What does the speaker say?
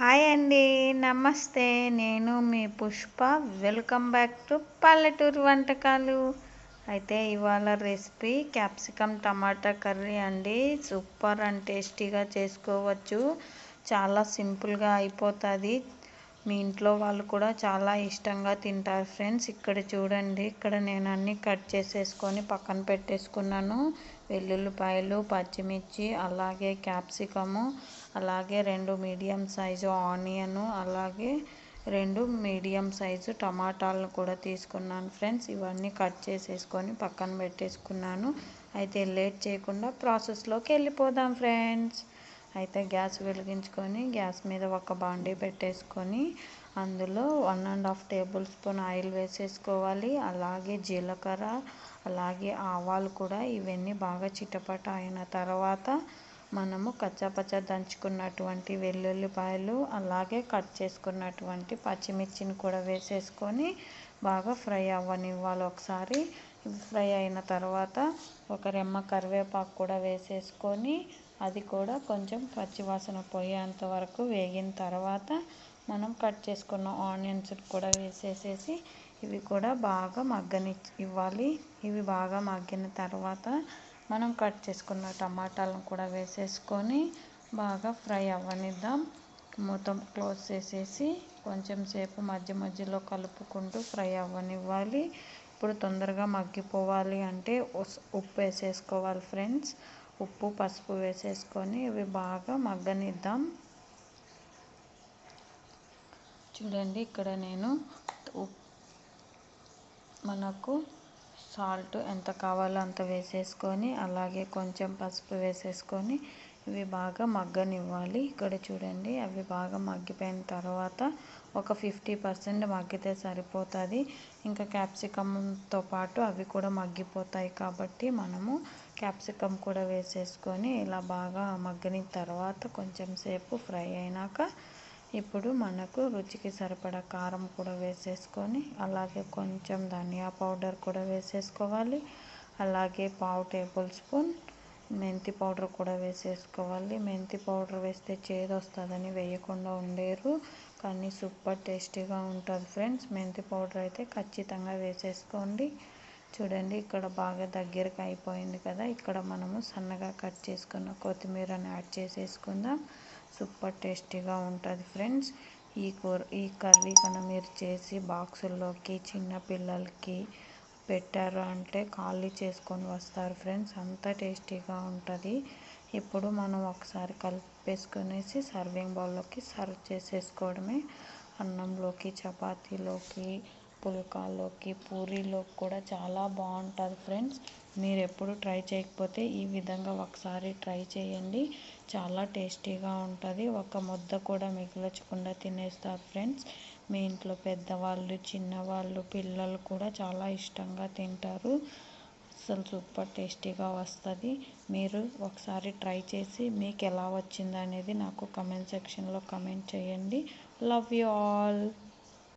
Hi అండి నమస్తే. నేను మీ పుష్ప. వెల్కమ్ బ్యాక్ టు పల్లెటూరు వంటకాలు. అయితే ఇవాళ రెసిపీ క్యాప్సికమ్ టమాటా కర్రీ అండి. సూపర్ అండ్ టేస్టీగా చేసుకోవచ్చు. చాలా సింపుల్గా అయిపోతుంది. మీ ఇంట్లో వాళ్ళు కూడా చాలా ఇష్టంగా తింటారు ఫ్రెండ్స్. ఇక్కడ చూడండి ఇక్కడ నేను అన్నీ కట్ చేసేసుకొని పక్కన పెట్టేసుకున్నాను. వెల్లుల్లిపాయలు పచ్చిమిర్చి అలాగే క్యాప్సికము అలాగే రెండు మీడియం సైజు ఆనియను అలాగే రెండు మీడియం సైజు టమాటాలను కూడా తీసుకున్నాను ఫ్రెండ్స్. ఇవన్నీ కట్ చేసేసుకొని పక్కన పెట్టేసుకున్నాను. అయితే లేట్ చేయకుండా ప్రాసెస్లోకి వెళ్ళిపోదాం ఫ్రెండ్స్. అయితే గ్యాస్ వెలిగించుకొని గ్యాస్ మీద ఒక బాండీ పెట్టేసుకొని అందులో one and half tablespoon oil వేసేసుకోవాలి. అలాగే జీలకర్ర అలాగే ఆవాలు కూడా ఇవన్నీ బాగా చిటపట అయిన తర్వాత మనము కచ్చాపచ్చ దంచుకున్నటువంటి వెల్లుల్లిపాయలు అలాగే కట్ చేసుకున్నటువంటి పచ్చిమిర్చిని కూడా వేసేసుకొని బాగా ఫ్రై అవ్వనివ్వాలి ఒకసారి. ఫ్రై అయిన తర్వాత ఒక రెమ్మ కరివేపాకు కూడా వేసేసుకొని అది కూడా కొంచెం పచ్చివాసన పోయేంత వరకు వేగిన తర్వాత మనం కట్ చేసుకున్న ఆనియన్స్ కూడా వేసేసేసి ఇవి కూడా బాగా మగ్గని ఇవ్వాలి. ఇవి బాగా మగ్గిన తర్వాత మనం కట్ చేసుకున్న టమాటాలను కూడా వేసేసుకొని బాగా ఫ్రై అవ్వనిద్దాం. మొత్తం క్లోజ్ చేసేసి కొంచెం సేపు మధ్య మధ్యలో కలుపుకుంటూ ఫ్రై అవ్వనివ్వాలి. ఇప్పుడు తొందరగా మగ్గిపోవాలి అంటే ఉప్పు వేసేసుకోవాలి ఫ్రెండ్స్. ఉప్పు పసుపు వేసేసుకొని ఇవి బాగా మగ్గనిద్దాం. చూడండి ఇక్కడ నేను మనకు సాల్ట్ ఎంత కావాలో అంత వేసేసుకొని అలాగే కొంచెం పసుపు వేసేసుకొని ఇవి బాగా మగ్గనివ్వాలి. ఇక్కడ చూడండి అవి బాగా మగ్గిపోయిన తర్వాత ఒక ఫిఫ్టీ పర్సెంట్ మగ్గితే సరిపోతుంది. ఇంకా క్యాప్సికమ్తో పాటు అవి కూడా మగ్గిపోతాయి కాబట్టి మనము క్యాప్సికమ్ కూడా వేసేసుకొని ఇలా బాగా మగ్గని తర్వాత కొంచెం సేపు ఫ్రై అయినాక ఇప్పుడు మనకు రుచికి సరిపడా కారం కూడా వేసేసుకొని అలాగే కొంచెం ధనియా పౌడర్ కూడా వేసేసుకోవాలి. అలాగే పావు టేబుల్ స్పూన్ మెంతి పౌడర్ కూడా వేసేసుకోవాలి. మెంతి పౌడర్ వేస్తే చేదు వస్తుందని వేయకుండా ఉండేరు. కానీ సూపర్ టేస్టీగా ఉంటుంది ఫ్రెండ్స్. మెంతి పౌడర్ అయితే ఖచ్చితంగా వేసేసుకోండి. చూడండి ఇక్కడ బాగా దగ్గరకు అయిపోయింది కదా. ఇక్కడ మనము సన్నగా కట్ చేసుకున్న కొత్తిమీరని యాడ్ చేసేసుకుందాం. సూపర్ టేస్టీగా ఉంటుంది ఫ్రెండ్స్. ఈ కూర ఈ కర్రీ కన్నా మీరు చేసి బాక్సుల్లోకి చిన్న పిల్లలకి పెట్టారు అంటే ఖాళీ చేసుకొని వస్తారు ఫ్రెండ్స్. అంత టేస్టీగా ఉంటుంది. ఇప్పుడు మనం ఒకసారి కలిపేసుకునేసి సర్వింగ్ బౌల్లోకి సర్వ్ చేసేసుకోవడమే. అన్నంలోకి చపాతీలోకి పుల్కాలోకి పూరీలోకి కూడా చాలా బాగుంటుంది ఫ్రెండ్స్. మీరు ఎప్పుడు ట్రై చేయకపోతే ఈ విధంగా ఒకసారి ట్రై చేయండి. చాలా టేస్టీగా ఉంటుంది. ఒక ముద్ద కూడా మిగిల్చకుండా తినేస్తారు ఫ్రెండ్స్. మీ ఇంట్లో పెద్దవాళ్ళు చిన్నవాళ్ళు పిల్లలు కూడా చాలా ఇష్టంగా తింటారు. అసలు సూపర్ టేస్టీగా వస్తుంది. మీరు ఒకసారి ట్రై చేసి మీకు ఎలా వచ్చింది అనేది నాకు కమెంట్ సెక్షన్లో కమెంట్ చేయండి. Love you all